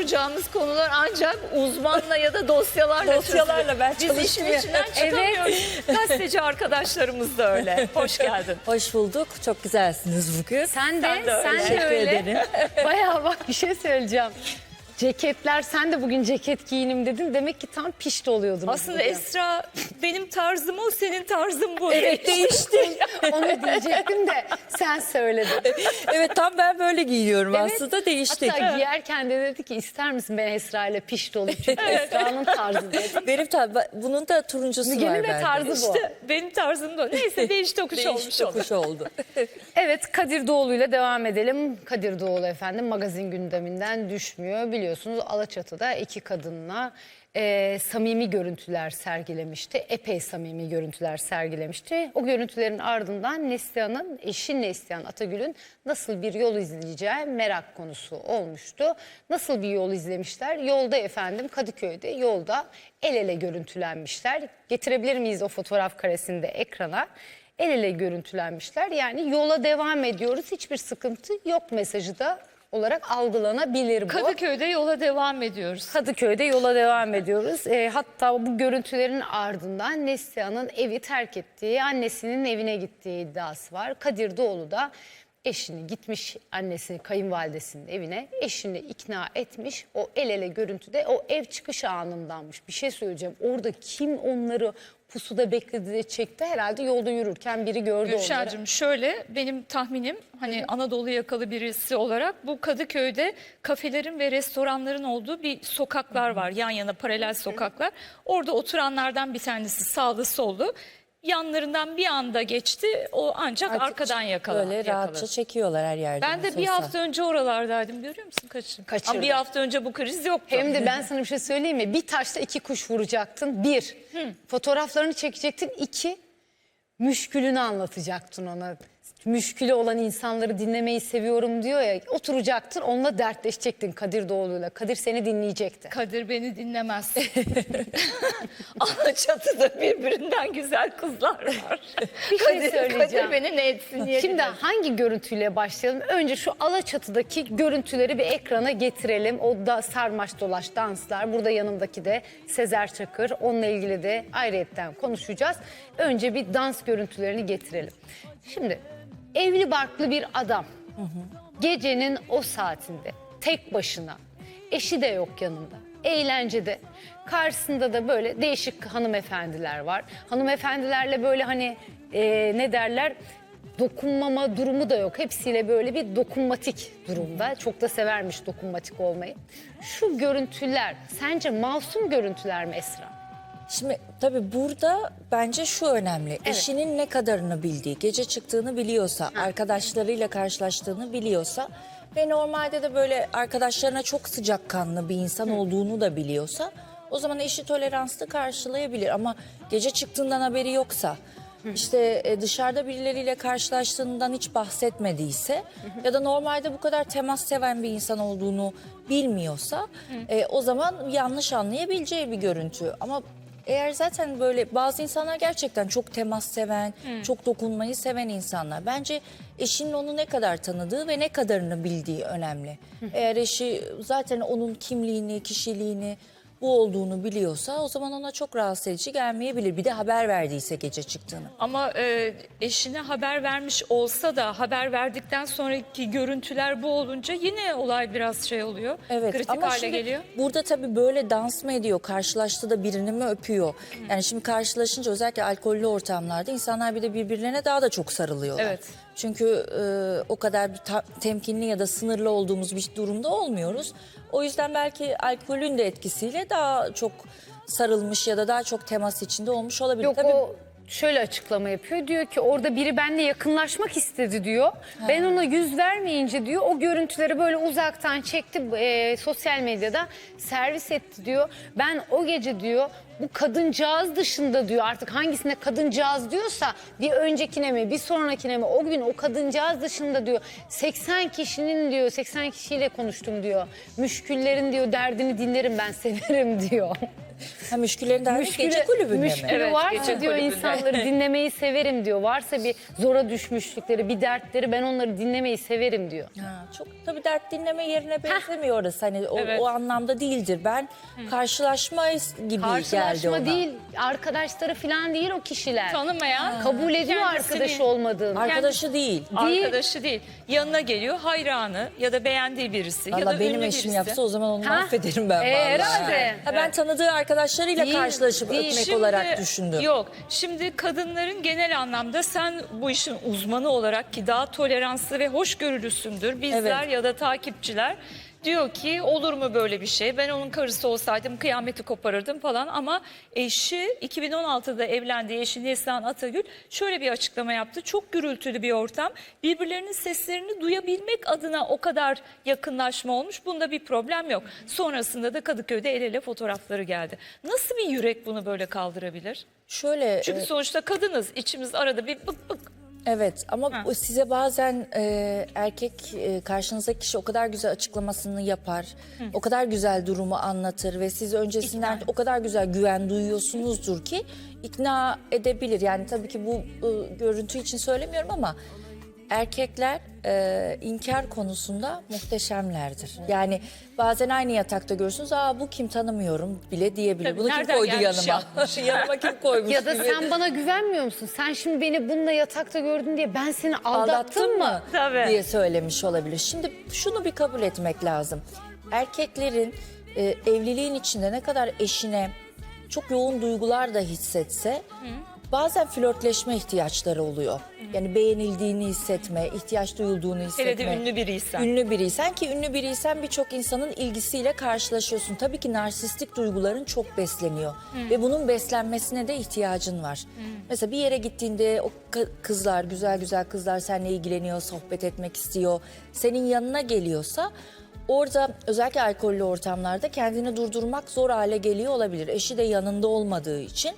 soracağımız konular ancak uzmanla ya da dosyalarla Dosyalarla ben Biz işin çalışmıyorum. içinden çıkamıyoruz. Gazeteci arkadaşlarımız da öyle. Hoş geldin. Hoş bulduk. Çok güzelsiniz bugün. Sen de, Sen de öyle. Bayağı bak bir şey söyleyeceğim. Ceketler sen de bugün ceket giyinim dedin. Demek ki tam pişti oluyordunuz. Aslında bugün. Esra benim tarzım o, senin tarzın bu. Evet değişti. Onu diyecektim de sen söyledin. evet tam ben böyle giyiyorum Evet. aslında değiştik. Hatta giyerken de dedi ki ister misin ben Esra ile pişti olayım çünkü Esra'nın tarzı dedi. Benim tar bunun da turuncusu Müge'nin var de bende. tarzı bu. İşte benim tarzım da. Neyse değiş tokuş Değiş olmuş oldu. tokuş oldu. Evet Kadir Doğulu ile devam edelim. Kadir Doğulu efendim magazin gündeminden düşmüyor. Biliyorsunuz Alaçatı'da iki kadınla e, samimi görüntüler sergilemişti. Epey samimi görüntüler sergilemişti. O görüntülerin ardından Neslihan'ın eşi Neslihan Atagül'ün nasıl bir yol izleyeceği merak konusu olmuştu. Nasıl bir yol izlemişler? Yolda efendim Kadıköy'de yolda el ele görüntülenmişler. Getirebilir miyiz o fotoğraf karesini de ekrana? el ele görüntülenmişler. Yani yola devam ediyoruz. Hiçbir sıkıntı yok mesajı da olarak algılanabilir bu. Kadıköy'de yola devam ediyoruz. Kadıköy'de yola devam ediyoruz. E, hatta bu görüntülerin ardından Neslihan'ın evi terk ettiği, annesinin evine gittiği iddiası var. Kadir Doğulu da eşini gitmiş annesini kayınvalidesinin evine eşini ikna etmiş o el ele görüntüde o ev çıkış anındanmış bir şey söyleyeceğim orada kim onları pusuda bekledi çekti herhalde yolda yürürken biri gördü onları. Gülşah'cığım şöyle benim tahminim hani Anadolu yakalı birisi olarak bu Kadıköy'de kafelerin ve restoranların olduğu bir sokaklar var. Yan yana paralel sokaklar. Orada oturanlardan bir tanesi sağlı sollu. Yanlarından bir anda geçti. O ancak Artık arkadan yakala, Böyle yakaladı. rahatça çekiyorlar her yerde. Ben de bir olsa. hafta önce oralardaydım görüyor musun kaçırdım. Kaçırdın. Ama bir hafta önce bu kriz yoktu. Hem de ben sana bir şey söyleyeyim mi? Bir taşla iki kuş vuracaktın. Bir, fotoğraflarını çekecektin. İki, müşkülünü anlatacaktın ona. Müşkülü olan insanları dinlemeyi seviyorum diyor ya. Oturacaktın onunla dertleşecektin Kadir Doğulu'yla. Kadir seni dinleyecekti. Kadir beni dinlemez. Alaçatı'da birbirinden güzel kızlar var. Bir şey Kadir, söyleyeceğim. Kadir beni ne etsin diye. Şimdi hangi görüntüyle başlayalım? Önce şu Alaçatı'daki görüntüleri bir ekrana getirelim. O da sarmaş dolaş danslar. Burada yanımdaki de Sezer Çakır. Onunla ilgili de ayrıyetten konuşacağız. Önce bir dans görüntülerini getirelim. Şimdi evli barklı bir adam. Gecenin o saatinde tek başına. Eşi de yok yanında. Eğlencede. Karşısında da böyle değişik hanımefendiler var. Hanımefendilerle böyle hani e, ne derler dokunmama durumu da yok. Hepsiyle böyle bir dokunmatik durumda. Çok da severmiş dokunmatik olmayı. Şu görüntüler sence masum görüntüler mi Esra? Şimdi tabii burada bence şu önemli. Eşinin ne kadarını bildiği, gece çıktığını biliyorsa, arkadaşlarıyla karşılaştığını biliyorsa ve normalde de böyle arkadaşlarına çok sıcakkanlı bir insan olduğunu da biliyorsa o zaman eşi toleranslı karşılayabilir. Ama gece çıktığından haberi yoksa işte e, dışarıda birileriyle karşılaştığından hiç bahsetmediyse ya da normalde bu kadar temas seven bir insan olduğunu bilmiyorsa e, o zaman yanlış anlayabileceği bir görüntü. Ama eğer zaten böyle bazı insanlar gerçekten çok temas seven, çok dokunmayı seven insanlar. Bence eşinin onu ne kadar tanıdığı ve ne kadarını bildiği önemli. Eğer eşi zaten onun kimliğini, kişiliğini bu olduğunu biliyorsa o zaman ona çok rahatsız edici gelmeyebilir. Bir de haber verdiyse gece çıktığını. Ama e, eşine haber vermiş olsa da haber verdikten sonraki görüntüler bu olunca yine olay biraz şey oluyor. Evet Kritik ama hale şimdi geliyor. burada tabii böyle dans mı ediyor, karşılaştı da birini mi öpüyor? Yani şimdi karşılaşınca özellikle alkollü ortamlarda insanlar bir de birbirlerine daha da çok sarılıyorlar. Evet. Çünkü e, o kadar temkinli ya da sınırlı olduğumuz bir durumda olmuyoruz. O yüzden belki alkolün de etkisiyle daha çok sarılmış ya da daha çok temas içinde olmuş olabilir. Yok Tabii o şöyle açıklama yapıyor. Diyor ki orada biri benimle yakınlaşmak istedi diyor. Ben ona yüz vermeyince diyor o görüntüleri böyle uzaktan çekti e, sosyal medyada servis etti diyor. Ben o gece diyor bu kadıncağız dışında diyor artık hangisine kadıncağız diyorsa bir öncekine mi bir sonrakine mi o gün o kadıncağız dışında diyor 80 kişinin diyor 80 kişiyle konuştum diyor. Müşküllerin diyor derdini dinlerim ben severim diyor. Ha, müşkülerin derdi Müşkülü, gece kulübünde müşkülü mi? Evet, varsa gece diyor kulübünde. insanları dinlemeyi severim diyor. Varsa bir zora düşmüşlükleri, bir dertleri ben onları dinlemeyi severim diyor. Ha, çok tabii dert dinleme yerine benzemiyor orası. Hani o, Evet. o anlamda değildir. Ben karşılaşma gibi geldi Karşılaşma ona. değil, arkadaşları falan değil o kişiler. Tanımayan Kabul ediyor kendisini- arkadaşı olmadığını. Arkadaşı değil. Değil. Arkadaşı değil. Yanına geliyor hayranı ya da beğendiği birisi ya da Valla benim ünlü eşim birisi. yapsa o zaman onu Ha? affederim ben E, vallahi. herhalde. Ha, ben tanıdığı arkadaşlarıyla Değil, karşılaşıp değil. öpmek Şimdi- olarak düşündüm. Yok. Şimdi kadınların genel anlamda sen bu işin uzmanı olarak ki daha toleranslı ve hoşgörülüsündür. Bizler Evet. ya da takipçiler diyor ki olur mu böyle bir şey? Ben onun karısı olsaydım kıyameti koparırdım falan ama eşi 2016'da evlendiği eşi Neslihan Atagül şöyle bir açıklama yaptı. Çok gürültülü bir ortam. Birbirlerinin seslerini duyabilmek adına o kadar yakınlaşma olmuş. Bunda bir problem yok. Sonrasında da Kadıköy'de el ele fotoğrafları geldi. Nasıl bir yürek bunu böyle kaldırabilir? Şöyle Çünkü e, sonuçta kadınız. İçimiz arada bir bık bık. Evet ama Ha. size bazen e, erkek e, karşınızdaki kişi o kadar güzel açıklamasını yapar. O kadar güzel durumu anlatır ve siz öncesinden İkna. o kadar güzel güven duyuyorsunuzdur ki ikna edebilir. Yani tabii ki bu e, görüntü için söylemiyorum ama erkekler e, inkar konusunda muhteşemlerdir. Yani bazen aynı yatakta görürsünüz. Aa bu kim tanımıyorum bile diyebilir. Tabii, Bunu kim nereden koydu gelmiş yanıma? yanıma kim koymuş Ya da gibi. sen bana güvenmiyor musun? Sen şimdi beni bununla yatakta gördün diye ben seni aldattım, aldattın mı? mı Tabii. diye söylemiş olabilir. Şimdi şunu bir kabul etmek lazım. Erkeklerin e, evliliğin içinde ne kadar eşine çok yoğun duygular da hissetse bazen flörtleşme ihtiyaçları oluyor. Yani beğenildiğini hissetme, ihtiyaç duyulduğunu hissetme. Hele de ünlü biriysen. Ünlü biriysen ki ünlü biriysen birçok insanın ilgisiyle karşılaşıyorsun. Tabii ki narsistik duyguların çok besleniyor. Ve bunun beslenmesine de ihtiyacın var. Mesela bir yere gittiğinde o kı- kızlar, güzel güzel kızlar seninle ilgileniyor, sohbet etmek istiyor. Senin yanına geliyorsa orada özellikle alkollü ortamlarda kendini durdurmak zor hale geliyor olabilir. Eşi de yanında olmadığı için.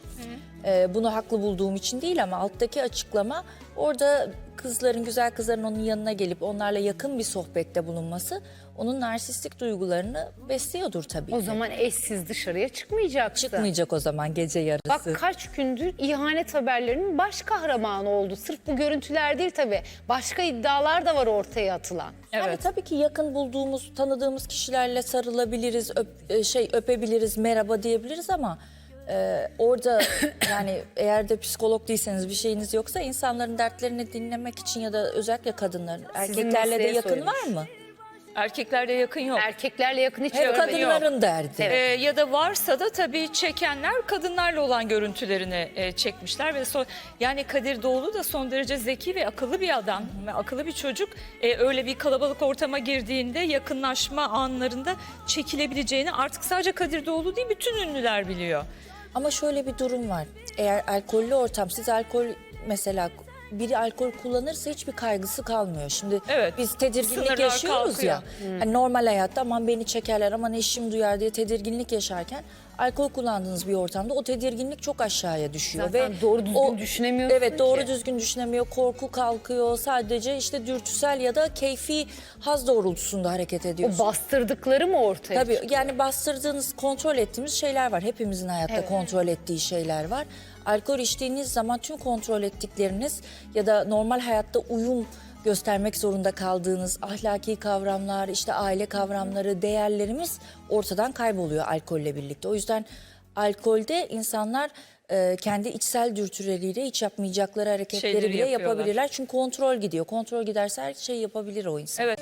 Ee, bunu haklı bulduğum için değil ama alttaki açıklama orada kızların, güzel kızların onun yanına gelip onlarla yakın bir sohbette bulunması onun narsistik duygularını besliyordur tabii O ki. zaman eşsiz dışarıya çıkmayacaksın. Çıkmayacak o zaman gece yarısı. Bak kaç gündür ihanet haberlerinin baş kahramanı oldu. Sırf bu görüntüler değil tabii. Başka iddialar da var ortaya atılan. Yani Evet. tabii ki yakın bulduğumuz, tanıdığımız kişilerle sarılabiliriz, öp- e, şey öpebiliriz, merhaba diyebiliriz ama e, orada yani eğer de psikolog değilseniz bir şeyiniz yoksa insanların dertlerini dinlemek için ya da özellikle kadınların erkeklerle de mesleğe yakın söylemiş. var mı? Erkeklerle yakın yok. Erkeklerle yakın hiç Hep görmedim. kadınların derdi. Ee, ya da varsa da tabii çekenler kadınlarla olan görüntülerini e, çekmişler ve son yani Kadir Doğulu da son derece zeki ve akıllı bir adam ve akıllı bir çocuk E, öyle bir kalabalık ortama girdiğinde yakınlaşma anlarında çekilebileceğini artık sadece Kadir Doğulu değil bütün ünlüler biliyor. Ama şöyle bir durum var. Eğer alkollü ortam, siz alkol mesela biri alkol kullanırsa hiçbir kaygısı kalmıyor. Şimdi Evet, biz tedirginlik sınırlar yaşıyoruz kalkıyor. ya. Hani normal hayatta aman beni çekerler, aman eşim duyar diye tedirginlik yaşarken alkol kullandığınız bir ortamda o tedirginlik çok aşağıya düşüyor. Zaten doğru düzgün düşünemiyorsun Evet doğru ki. düzgün düşünemiyor, korku kalkıyor. Sadece işte dürtüsel ya da keyfi haz doğrultusunda hareket ediyorsun. O bastırdıkları mı ortaya Tabii çıkıyor? yani bastırdığınız, kontrol ettiğimiz şeyler var. Hepimizin hayatta Evet. kontrol ettiği şeyler var. Alkol içtiğiniz zaman tüm kontrol ettikleriniz ya da normal hayatta uyum göstermek zorunda kaldığınız ahlaki kavramlar, işte aile kavramları, değerlerimiz ortadan kayboluyor alkolle birlikte. O yüzden alkolde insanlar e, kendi içsel dürtüleriyle hiç yapmayacakları hareketleri Şeyleri bile yapıyorlar. yapabilirler. Çünkü kontrol gidiyor. Kontrol giderse her şeyi yapabilir o insan. Evet.